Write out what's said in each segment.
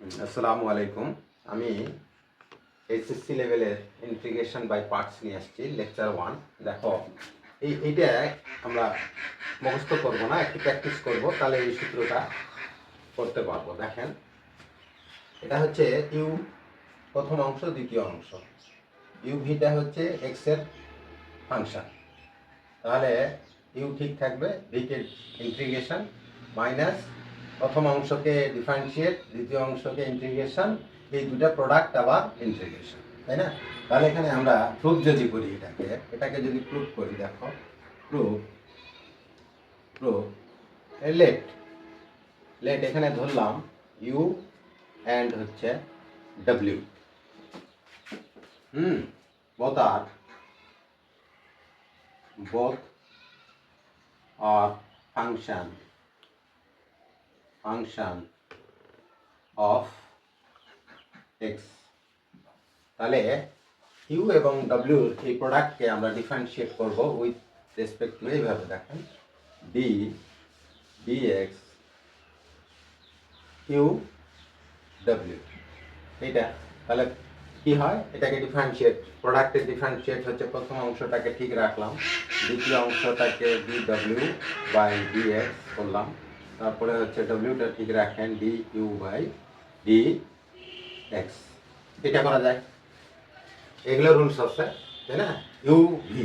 আসসালামু আলাইকুম। আমি এইচএসসি লেভেলের ইন্টিগ্রেশন বাই পার্টস নিয়ে আসছি লেকচার ওয়ান দেখো, এই এইটা আমরা মুখস্থ করব না, একটু প্র্যাকটিস করব, তাহলে এই সূত্রটা করতে পারব। দেখেন, এটা হচ্ছে ইউ প্রথম অংশ, দ্বিতীয় অংশ। ইউ ভিটা হচ্ছে এক্সের ফাংশন তাহলে ইউ ঠিক থাকবে ভিকে ইন্টিগ্রেশন মাইনাস প্রথম অংশকে ডিফারেন্সিয়েট দ্বিতীয় অংশকে ইন্টিগ্রেশন এই দুটো প্রোডাক্ট আবার ইন্টিগ্রেশন তাই না? তাহলে এখানে আমরা প্রুফ যদি করি এটাকে এটাকে যদি প্রুফ করি, দেখো প্রুফ প্রুফ লেট লেট এখানে ধরলাম ইউ অ্যান্ড হচ্ছে ডব্লিউ হুম বোথ আর both আর function function অফ এক্স। তাহলে ইউ এবং ডব্লিউ এই প্রোডাক্টকে আমরা ডিফারেন্সিয়েট করব উইথ রেসপেক্ট টু এইভাবে, দেখেন। ডি ডি এক্স ইউ ডব্লিউ এইটা, তাহলে কি হয়? এটাকে ডিফারেন্সিয়েট প্রোডাক্টের ডিফারেন্সিয়েট হচ্ছে প্রথম অংশটাকে ঠিক রাখলাম, দ্বিতীয় অংশটাকে ডি ডব্লিউ বাই ডি এক্স করলাম। তারপরে হচ্ছে ডব্লিউটা ঠিক রাখেন d u by d x এটা করা যায়। এগুলো রুলস আছে, তাই না? ইউ ভি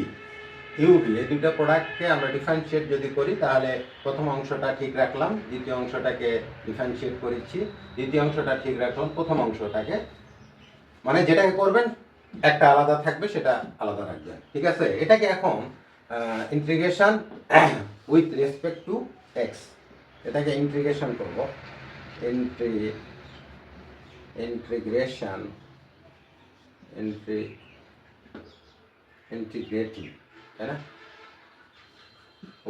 ইউ ভি এই দুটো প্রোডাক্টকে আমরা ডিফারেন্সিয়েট যদি করি, তাহলে প্রথম অংশটা ঠিক রাখলাম, দ্বিতীয় অংশটাকে ডিফারেন্সিয়েট করেছি, দ্বিতীয় অংশটা ঠিক রাখলাম, প্রথম অংশটাকে। মানে যেটাকে করবেন, একটা আলাদা থাকবে, সেটা আলাদা রাখবেন। ঠিক আছে? এটাকে এখন integration with respect to x এটাকে ইন্টিগ্রেশন করব। ইন্ট্রি ইন্টিগ্রেশন ইন্ট্রি ইন্টিগ্রেটিং তাই না?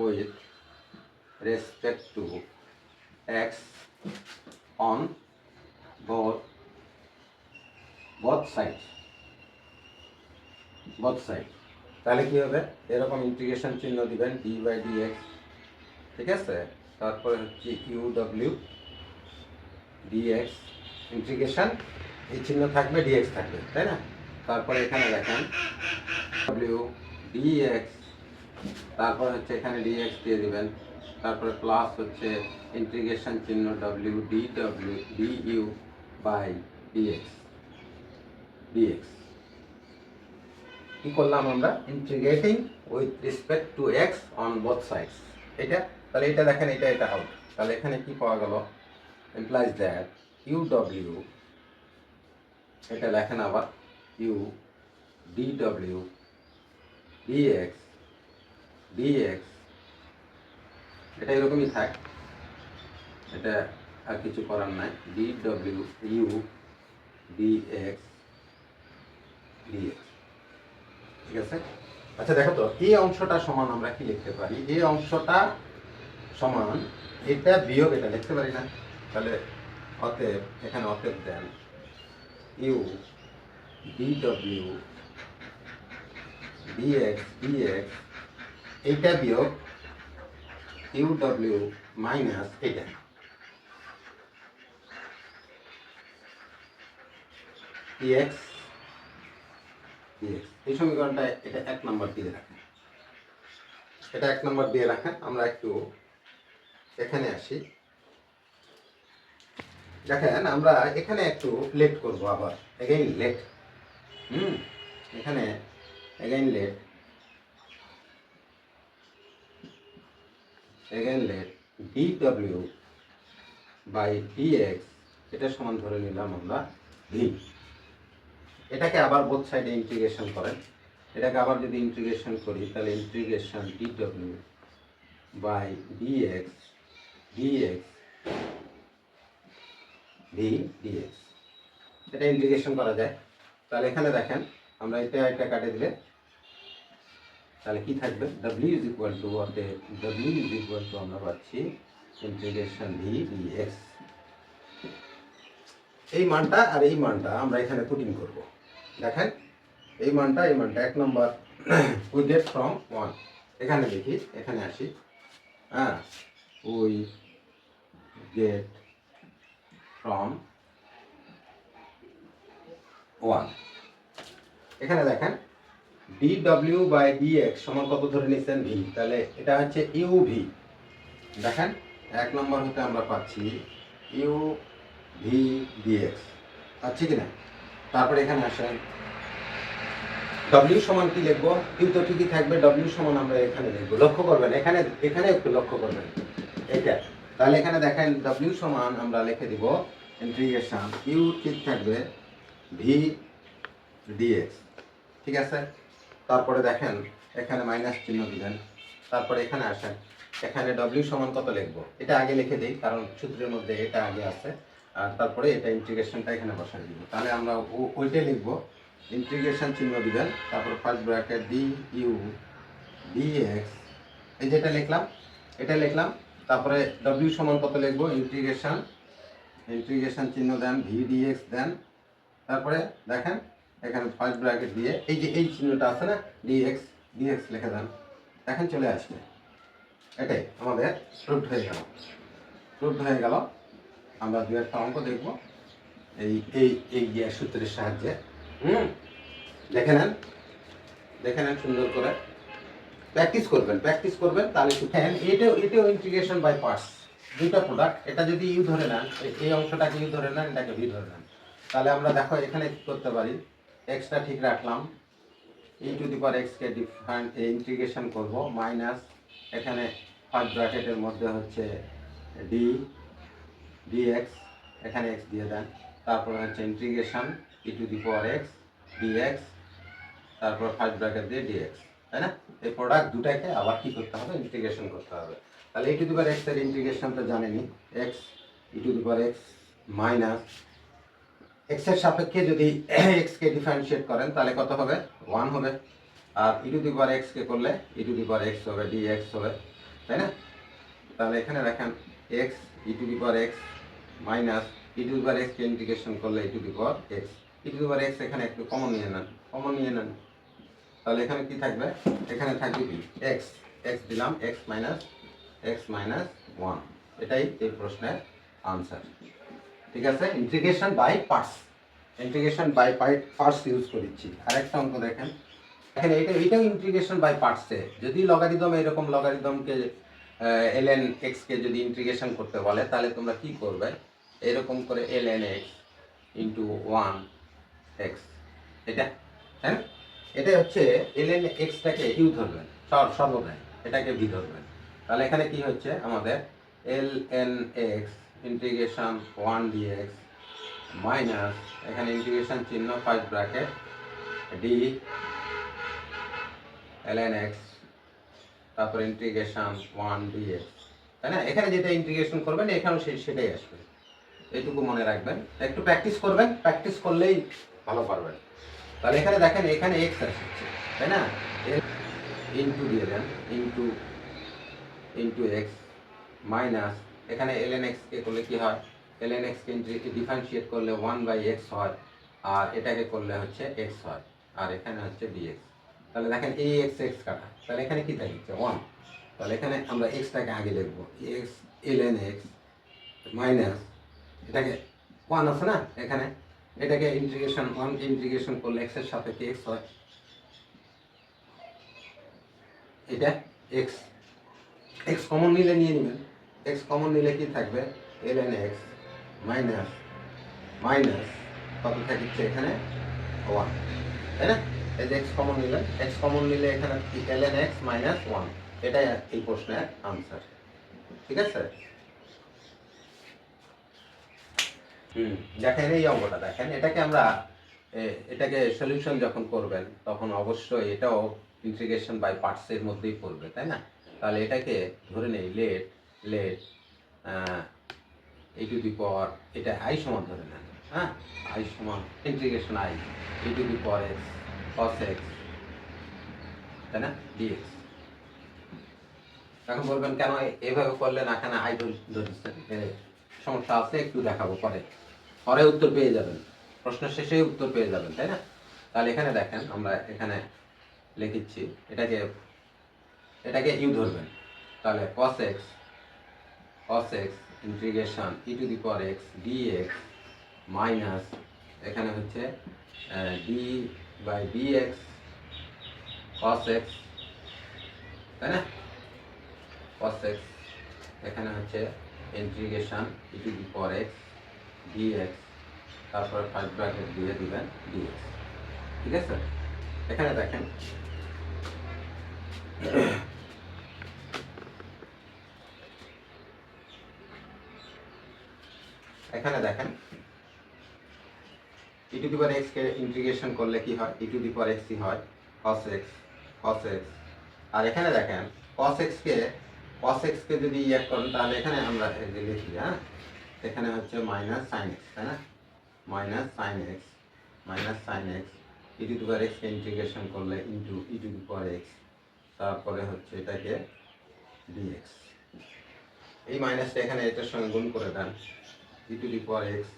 With respect to x on both both sides both sides. তাহলে কি হবে? এরকম ইন্টিগ্রেশন চিহ্ন দিবেন ডি বাই ডি এক্স ঠিক আছে? তারপরে হচ্ছে ইউ ডব্লিউ ডিএক্স ইন্টিগ্রেশন, এই চিহ্ন থাকবে ডিএক্স থাকবে, তাই না? তারপরে এখানে দেখেন, ডব্লিউ ডিএক্স তারপরে হচ্ছে এখানে ডিএক্স দিয়ে দিবেন, তারপরে প্লাস হচ্ছে ইন্টিগ্রেশন চিহ্ন W, D W, D U by dx dx কি করলাম আমরা? Integrating with respect to x on both sides এটা তাহলে এটা দেখেন, এটা এটা আউট তাহলে এখানে কি পাওয়া গেল? এমপ্লাইজ দ্যাট ইউ ডব্লিউ এটা লেখেন আবার ইউ ডি ডব্লিউ ডিএক্স ডিএক্স এটা এরকমই থাক। এটা আর কিছু করার নাই। ডি ডব্লিউ ইউ ডিএক্স ডিএক্স ঠিক আছে? আচ্ছা দেখো তো, এই অংশটা সমান আমরা কি লিখতে পারি? এই অংশটা সমান, এটা বিয়োগ এটা লিখতে পারি না। তাহলে অতএব এখানে অতএব দেন ইউ ডি ডব্লিউ ডিএক্স ডিএক্স এইটা বিয়োগ ইউ ডব্লিউ মাইনাস এইটা ডিএক্স এই সমীকরণটা এটা এক নম্বর দিয়ে রাখেন। এটা এক নম্বর দিয়ে রাখেন, আমরা একটু এখানে আসি। দেখেন, আমরা এখানে একটু লেট করব আবার। Again let hmm? এখানে again let again let d W by dx এটা সমান ধরে নিলাম আমরা ভি এটাকে আবার বোথ সাইডে ইন্টিগ্রেশন করেন। এটাকে আবার যদি ইন্টিগ্রেশন করি, তাহলে integration d W by dx dx v dx এটা ইন্টিগ্রেশন করা যায়। তাহলে এখানে দেখেন, আমরা এটা এটা কাটে দিলে, তাহলে কি থাকবে? ডব্লিউ ইজ ইকুয়াল টু অতে ডব্লিউ ইজ ইকুয়াল টু আমরা পাচ্ছি ইন্টিগ্রেশন ভি ডিএক্স এই মানটা আর এই মানটা আমরা এখানে পুটিং করব। দেখেন, এই মানটা এই মানটা এক নম্বর উই গেট ফ্রম ওয়ান এখানে দেখি, এখানে আসি। হ্যাঁ উই গেট ফ্রম ওয়ান এখানে দেখেন ডব্লিউ বাই এক্স সমান কত ধরে নিচ্ছেন ভি তাহলে এটা হচ্ছে ভি দেখেন, এক নম্বর হতে আমরা পাচ্ছি ইউ ভি এক্স পাচ্ছি কি না তারপরে এখানে আসেন ডব্লিউ সমান কি লিখব? ইউ তো ঠিকই থাকবে ডব্লিউ সমান আমরা এখানে লিখব। লক্ষ্য করবেন, এখানে এখানে একটু লক্ষ্য করবেন। এইটা। তাহলে এখানে দেখেন ডব্লিউ সমান আমরা লিখে দিব ইন্টিগ্রেশন ইউ ঠিক থাকবে ভি ডিএক্স ঠিক আছে? তারপরে দেখেন এখানে মাইনাস চিহ্ন দিবেন। তারপরে এখানে আসেন। এখানে ডব্লিউ সমান কত লিখব? এটা আগে লিখে দিই, কারণ সূত্রের মধ্যে এটা আগে আছে। আর তারপরে এটা ইন্টিগ্রেশনটা এখানে বসাই দিব। তাহলে আমরা ওইটাই লিখব। ইন্টিগ্রেশন চিহ্ন দিবেন। তারপর first bracket d u dx এই যেটা লিখলাম, এটা লিখলাম। তারপরে ডব্লিউ সমান কত লিখব ইন্টিগ্রেশন ইন্টিগ্রেশন চিহ্ন দেন ভি ডিএক্স দেন, তারপরে দেখেন এখানে ফার্স্ট ব্র্যাকেট দিয়ে, এই যে এই চিহ্নটা আছে না ডিএক্স ডিএক্স লিখে দেন দেখেন চলে আসবে। এটাই আমাদের প্রুফ হয়ে গেল। প্রুফ হয়ে গেল। আমরা দু একটা অঙ্ক দেখব। এই এই এই সূত্রের সাহায্যে। হুম? দেখে নেন। দেখে নেন সুন্দর করে। প্র্যাকটিস করবেন প্র্যাকটিস করবেন, তাহলে এটাও এটাও ইন্টিগ্রেশন বাই পার্টস দুইটা প্রোডাক্ট এটা যদি ইউ ধরে নেন, এই- অংশটাকে ইউ ধরে নেন, এটাকে ভি ধরে নেন। তাহলে আমরা দেখো এখানে কি করতে পারি? এক্সটা ঠিক রাখলাম। ই টু দি পাওয়ার এক্সকে ডিফারেন্ট ইন্টিগ্রেশন করব মাইনাস এখানে ফার্স্ট ব্র্যাকেটের মধ্যে হচ্ছে ডি ডিএক্স এখানে এক্স দিয়ে দেন। তারপর হচ্ছে integration e to the power x dx তারপর ফার্স্ট ব্র্যাকেট দিয়ে ডিএক্স তাই না? এই প্রোডাক্ট দুটাকে আবার কি করতে হবে? ইন্টিগ্রেশন করতে হবে। তাহলে ই টু দি পাওয়ার এক্সের ইন্টিগ্রেশন তো জানেনি x e to the power x minus এক্সের সাপেক্ষে যদি এক্স কে ডিফারেন্সিয়েট করেন, তাহলে কত হবে? ওয়ান হবে। আর ই টু দি পাওয়ার এক্স কে করলে e to the power x হবে ডিএক্স হবে। তাই না? তাহলে এখানে রাখেন x e to the power x minus e to the power x K integration করলে e to the power x e to the power x এখানে একটু কমন নিয়ে নেন। কমন নিয়ে নেন। তাহলে এখানে কি থাকবে? এখানে থাকবে কি? এক্স এক্স দিলাম x minus x minus one এটাই এই প্রশ্নের আনসার ঠিক আছে? Integration by parts integration by parts use করেছি আরেকটা অঙ্ক দেখেন। দেখেন এটা এটাও ইন্টিগ্রেশন বাই পার্টসে যদি লগারিদম এরকম লগারিদমকে এল এন এক্সকে যদি ইন্টিগ্রেশন করতে বলে, তাহলে তোমরা কি করবে? এরকম করে l n x into one x এটা হ্যাঁ? এটা হচ্ছে এল এন এক্সটাকে ইউ ধরবেন। সর- সর্বদাই এটাকে ভি ধরবেন। তাহলে এখানে কি হচ্ছে আমাদের? L n x integration one dx minus এখানে ইন্টিগ্রেশন চিহ্ন five bracket d l n x তারপর ইন্টিগ্রেশন ওয়ান ডিএক্স তাই না? এখানে যেটা ইন্টিগ্রেশন করবেন, এখানেও সেই সেটাই আসবে। এইটুকু মনে রাখবেন। একটু প্র্যাকটিস করবেন। প্র্যাকটিস করলেই ভালো পারবেন। তাহলে এখানে দেখেন, এখানে এক্স আসছে তাই না? ইন্টু দিয়ে দেন ইন্টু ইন্টু এক্স মাইনাস এখানে এল এন এক্সকে করলে কি হয়? এল এন এক্সকে ডিফারেন্সিয়েট করলে ওয়ান বাই এক্স হয়, আর এটাকে করলে হচ্ছে এক্স হয়, আর এখানে হচ্ছে ডিএক্স তাহলে দেখেন, এই এক্স এক্স কাটা। তাহলে এখানে কি থাকছে ওয়ান তাহলে এখানে আমরা এক্সটাকে আগে লিখব। X l n x minus এটাকে ওয়ান আছে না, এখানে? এটাকে ইন্টিগ্রেশন ওয়ান ইন্টিগ্রেশন করলে এক্সের সাপেক্ষে এক্স হয়। এটা এক্স এক্স কমন নিলে নিয়ে নেবেন। এক্স কমন নিলে কি থাকবে? L n x minus minus কত থাকছে এখানে? ওয়ান তাই না? এই যে এক্স কমন নিলেন এক্স কমন নিলে এখানে l n x minus one এটাই এই প্রশ্নের আনসার ঠিক আছে হুম দেখেন এই অঙ্কটা দেখেন এটাকে আমরা এটাকে সলিউশন যখন করবেন তখন অবশ্যই এটাও ইন্টিগ্রেশন বাই পার্টসের মধ্যেই পড়বে তাই না? তাহলে এটাকে ধরে নেই লেট লেট এই টু দি পাওয়ার এটা আই সমান ধরে নেন হ্যাঁ? আই সমান ইন্টিগ্রেশন আই এই to the power x cos x তাই না? ডিএক্স এখন বলবেন কেন এভাবে করলে না কেন আই এ, সমস্যা আছে একটু দেখাবো পরে। পরে উত্তর পেয়ে যাবেন। প্রশ্ন শেষে উত্তর পেয়ে যাবেন, তাই না? তাহলে এখানে দেখেন, আমরা এখানে লিখিচ্ছি এটাকে এটাকে ইউ ধরবেন। তাহলে cos x cos x integration e to the power x dx minus এখানে হচ্ছে d by d x cos x তাই না? কস এক্স এখানে হচ্ছে integration e to the power x d x তারপরে ফার্স্ট ব্র্যাকেট দিয়ে দিবেন ডি এক্স ঠিক আছে? এখানে দেখেন। এখানে দেখেন। E to the power x K integration করলে কি হয়? E to the power x হয়। cos x cos x আর এখানে দেখেন, cos x কে, cos x কে যদি ইয়ে করেন, তাহলে এখানে আমরা লিখি হ্যাঁ? এখানে হচ্ছে মাইনাস সাইন এক্স তাই না? Minus sine x minus sine x e to power x integration করলে into e to power x তারপরে হচ্ছে এটাকে ডিএক্স এই মাইনাসটা এখানে এটার সঙ্গে গুণ করে দেন। E to power x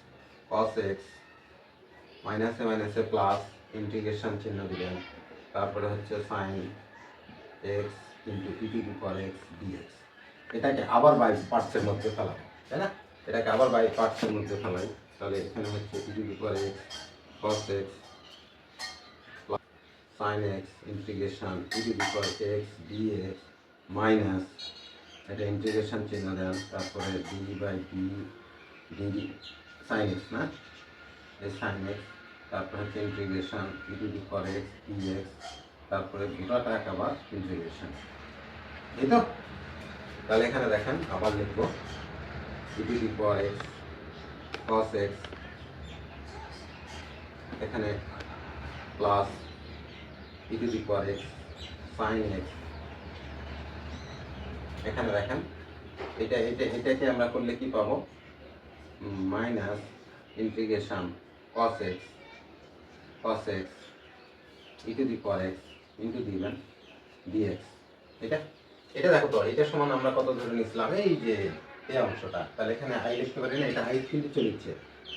cos x মাইনাসে মাইনাসে প্লাস ইন্টিগ্রেশন চিহ্ন দিলেন। তারপরে হচ্ছে sine x into e to power x dx এটাকে আবার বাইশ পার্টসের মধ্যে ফেলাবো, তাই না? এটাকে আবার বাই পার্টসের মধ্যে ফেলাই। তাহলে এখানে হচ্ছে the x cos x sine x integration x dx minus এটা ইন্টিগ্রেশন চিহ্ন দেন, তারপরে d by d d sine x না? এই সাইন এক্স তারপরে হচ্ছে integration e to the power x তারপরে গোটাটা আবার ইন্টিগ্রেশন এই তো? তাহলে এখানে দেখেন, আবার লিখব। To the power x cos x এখানে plus e to the power x sine x এখানে দেখেন, এটা এটা, এটাকে আমরা করলে কি পাবো? Minus integration cos x cos x e to the power x into দিবেন dx এটা এটা দেখো তো এটা সমান আমরা কত ধরে নিছিলাম এই যে এই অংশটা। তাহলে এখানে i লিখতে পারি না, এটা i কিন্তু চলেছে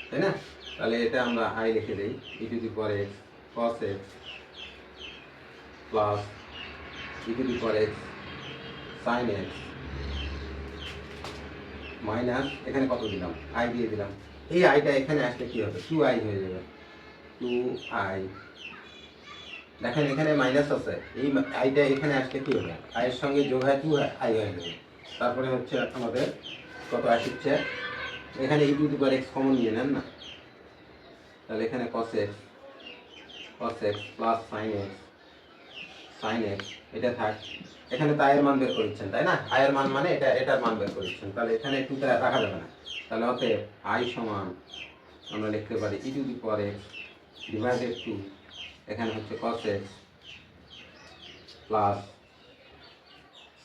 তাই না? তাহলে এটা আমরা i লিখে দেই power x cos x plus the power x sin x minus এখানে কত দিলাম? I দিয়ে দিলাম। এই আইটা এখানে আসলে কি হবে? টু আই হয়ে যাবে। টু আই দেখেন এখানে মাইনাস আছে। এই আইটা এখানে আসলে কি হবে? আয়ের সঙ্গে যোগ হয় টু আই হয়ে যাবে। তারপরে হচ্ছে আমাদের কত আসছে এখানে ই টু এক্স কমন নিয়ে নেন না? তাহলে এখানে cos x cos x plus sine x sine x এটা থাক। এখানে তো আয়ের মান বের করেছেন, তাই না? আয়ের মান মানে এটা, এটার মান বের করেছেন। তাহলে এখানে টুটা রাখা যাবে না। তাহলে অতএব আই সমান আমরা লিখতে পারি e to x divided to এখানে হচ্ছে cos x plus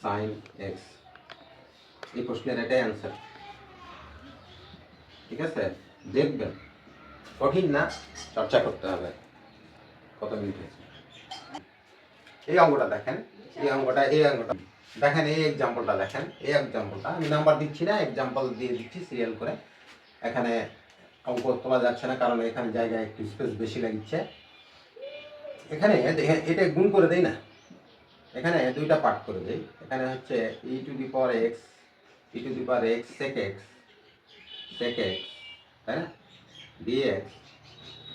sine x এই প্রশ্নের এটাই অ্যান্সার ঠিক আছে? দেখবেন, কঠিন না, চর্চা করতে হবে। কত মিনিট হয়েছে? এই অঙ্গটা দেখেন, এই অঙ্গটা এই অঙ্গটা দেখেন, এই এক্সাম্পলটা দেখেন, এই এক্সাম্পলটা আমি নাম্বার দিচ্ছি না এক্সাম্পল দিয়ে দিচ্ছি সিরিয়াল করে। এখানে অঙ্ক তোলা যাচ্ছে না, কারণ এখানে জায়গায় একটু স্পেস বেশি লাগছে। এখানে এটা গুণ করে দেই না। এখানে দুইটা পার্ট করে দেই। এখানে হচ্ছে e to the power x e to the power x sec x sec x তাই না? ডিএক্স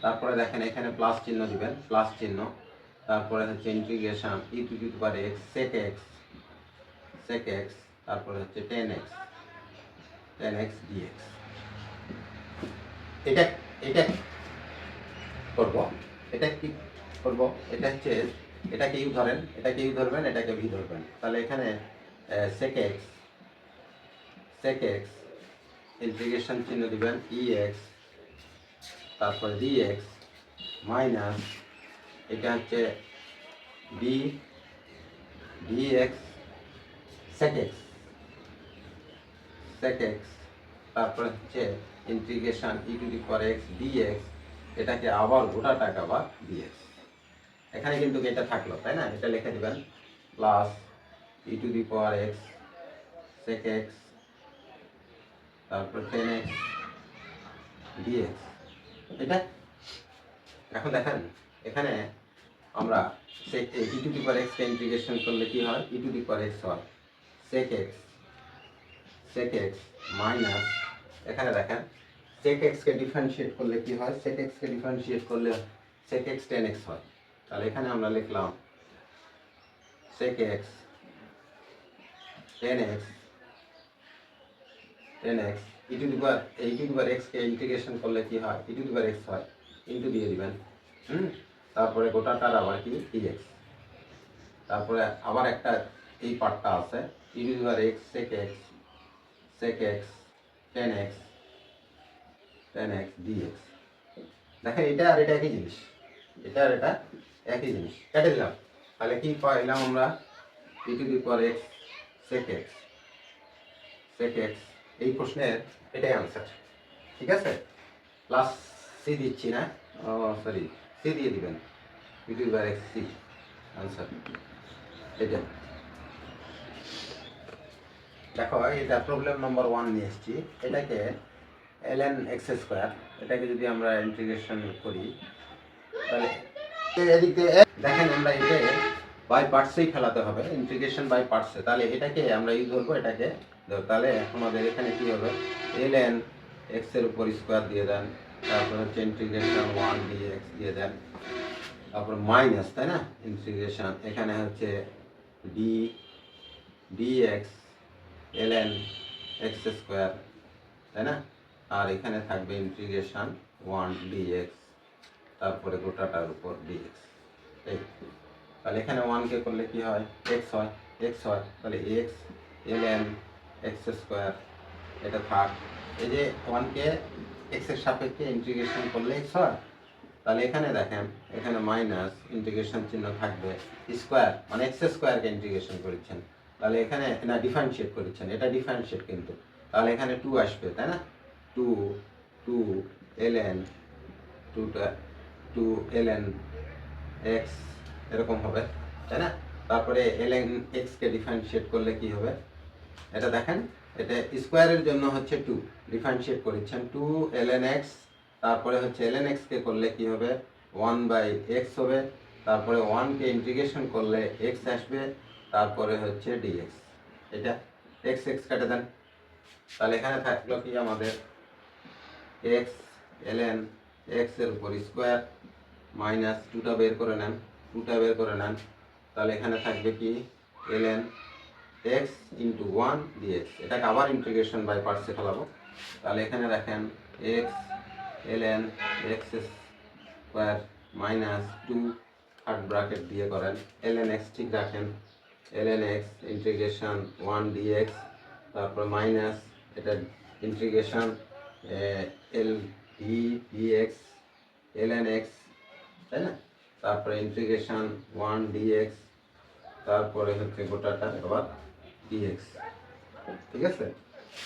তারপরে দেখেন এখানে প্লাস চিহ্ন দিবেন প্লাস চিহ্ন। তারপরে হচ্ছে integration e to the power x sec x sec x তারপরে হচ্ছে tan x tan x dx এটা এটা করব, এটা কি করব? এটা হচ্ছে এটাকে ইউ ধরেন এটাকে ইউ ধরবেন, এটাকে ভি ধরবেন। তাহলে এখানে sec x sec x integration চিহ্ন দিবেন ই এক্স তারপরে ডি এক্স মাইনাস এটা হচ্ছে d d x sec x sec x তারপরে হচ্ছে integration e to the power x dx এটাকে আবার গোটা টাকা বা ডিএক্স এখানে কিন্তু এটা থাকল, তাই না? এটা লিখে দিবেন plus e to the power x sec x তারপর টেন ডিএক্স এটা এখন দেখেন, এখানে আমরা সেক ই টু দি পাওয়ার এক্সকে ইন্টিগ্রেশন করলে কি হয়? E to the power x হয়। Sec x sec x minus এখানে দেখেন সেক এক্সকে ডিফারেন্সিয়েট করলে কি হয়? সেক এক্সকে ডিফারেন্সিয়েট করলে সেক এক্স টেন এক্স হয়। তাহলে এখানে আমরা লিখলাম sec x tan x tan x e to দিবার এই টু এক্সকে ইন্টিগ্রেশন করলে কি হয়? ই টু এক্স হয়। ইন্টু দিয়ে দিবেন, হুম? তারপরে গোটাটার আবার কি? এক্স তারপরে আবার একটা এই পার্টটা আছে e to x sec x sec x tan x tan x dx দেখেন, এটা আর এটা একই জিনিস। এটা আর এটা একই জিনিস। কেটে দিলাম। তাহলে কি পাইলাম আমরা? E to the x sec x sec x এই প্রশ্নের এটাই আনসার ঠিক আছে? প্লাস সি দিচ্ছি না? ও সরি সি দিয়ে দিবেন। E to x c answer এটা। দেখো, এটা প্রবলেম নম্বর ওয়ান নিয়ে এসেছি। এটাকে এল এন এক্স স্কোয়ার এটাকে যদি আমরা ইন্টিগ্রেশন করি, তাহলে এদিক দিয়ে দেখেন আমরা এটা বাই পার্টসেই ফেলাতে হবে ইন্টিগ্রেশন বাই পার্টসে তাহলে এটাকে আমরা ইউজ করব, এটাকে তাহলে আমাদের এখানে কি হবে? এল এন এক্সের উপর স্কোয়ার দিয়ে দেন, তারপর হচ্ছে ইন্টিগ্রেশন ওয়ান ডি এক্স দিয়ে দেন, তারপর মাইনাস তাই না? ইন্টিগ্রেশন এখানে হচ্ছে d d x l n x square তাই না? আর এখানে থাকবে ইন্টিগ্রেশন ওয়ান ডিএক্স তারপরে গোটাটার উপর ডিএক্স এই। তাহলে এখানে ওয়ানকে করলে কি হয়? এক্স হয় এক্স হয়, তাহলে x l n x square এটা থাক। এই যে ওয়ানকে এক্সের সাপেক্ষে ইন্টিগ্রেশন করলে এক্স হয় তাহলে এখানে দেখেন, এখানে মাইনাস ইন্টিগ্রেশন চিহ্ন থাকবে স্কোয়ার মানে এক্স স্কোয়ারকে ইন্টিগ্রেশন করেছেন। তাহলে এখানে না ডিফারেন্সিয়েট করেছেন, এটা ডিফারেন্সিয়েট কিন্তু। তাহলে এখানে টু আসবে, তাই না? টু টু এল এন টুটা টু এল এন এক্স এরকম হবে, তাই না? তারপরে এল এন এক্সকে ডিফারেন্সিয়েট করলে কি হবে? এটা দেখেন, এটা স্কোয়ারের জন্য হচ্ছে টু ডিফারেন্সিয়েট করেছেন টু এল এন এক্স তারপরে হচ্ছে এল এন এক্সকে করলে কি হবে? ওয়ান বাই এক্স হবে, তারপরে ওয়ানকে ইন্টিগ্রেশন করলে এক্স আসবে, তারপরে হচ্ছে ডিএক্স এটা এক্স এক্স কেটে দেন। তাহলে এখানে থাকল কি আমাদের? এক্স এল এন এক্সের উপর স্কোয়ার মাইনাস টুটা বের করে নেন টুটা বের করে নেন। তাহলে এখানে থাকবে কি? L n x into one dx এটাকে আবার ইন্টিগ্রেশন বাই পার্টসে ফেলাবো। তাহলে এখানে রাখেন x l n x square minus two third bracket দিয়ে করেন। এল এন এক্স ঠিক রাখেন। L n x integration one dx তারপর মাইনাস এটা integration l e dx l n x তাই না? তারপরে ইন্টিগ্রেশন ওয়ান ডিএক্স তারপরে হচ্ছে গোটাটা আবার ডিএক্স ঠিক আছে?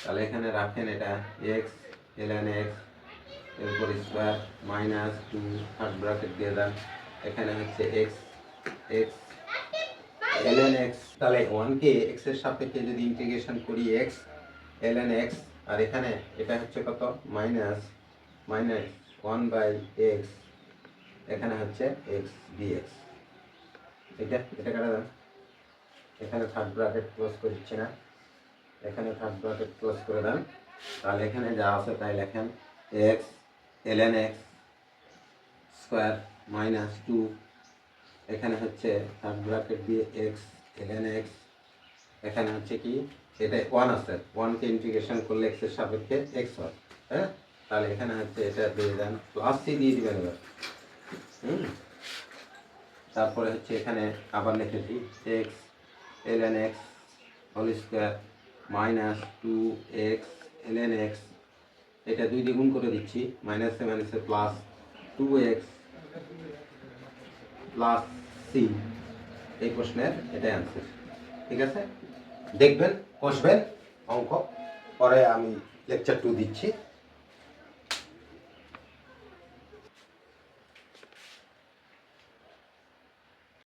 তাহলে এখানে রাখেন এটা এক্স এল এন এক্স এরপর square minus two third bracket দিয়ে দেন। এখানে হচ্ছে x x l n x তাহলে ওয়ানকে এক্সের সাপেক্ষে যদি ইন্টিগ্রেশন করি এক্স এল এন এক্স আর এখানে এটা হচ্ছে কত? Minus minus one by x এখানে হচ্ছে এক্স ডিএক্স এটা এটা কাটা এখানে থার্ড ব্র্যাকেট ক্লোজ করে দিচ্ছি না। এখানে থার্ড ব্র্যাকেট ক্লোজ করে দেন। তাহলে এখানে যা আছে তাই লেখেন x l n x square minus two এখানে হচ্ছে থার্ড ব্র্যাকেট দিয়ে এক্স এল এন এক্স এখানে হচ্ছে কি? এটা ওয়ান আছে। ওয়ানকে ইন্টিগ্রেশন করলে এক্সের সাপেক্ষে এক্স হয়। হ্যাঁ? তাহলে এখানে হচ্ছে এটা দিয়ে দেন প্লাস সি দিয়ে দেবেন এবার। তারপরে হচ্ছে এখানে আবার লিখেছি x n x whole square minus two x n x এটা দুই দ্বিগুণ করে দিচ্ছি মাইনাসে মাইনাসে plus two x plus c এই প্রশ্নের এটাই অ্যান্সার ঠিক আছে? দেখবেন, কষবেন, অঙ্ক, পরে আমি লেকচার টু দিচ্ছি।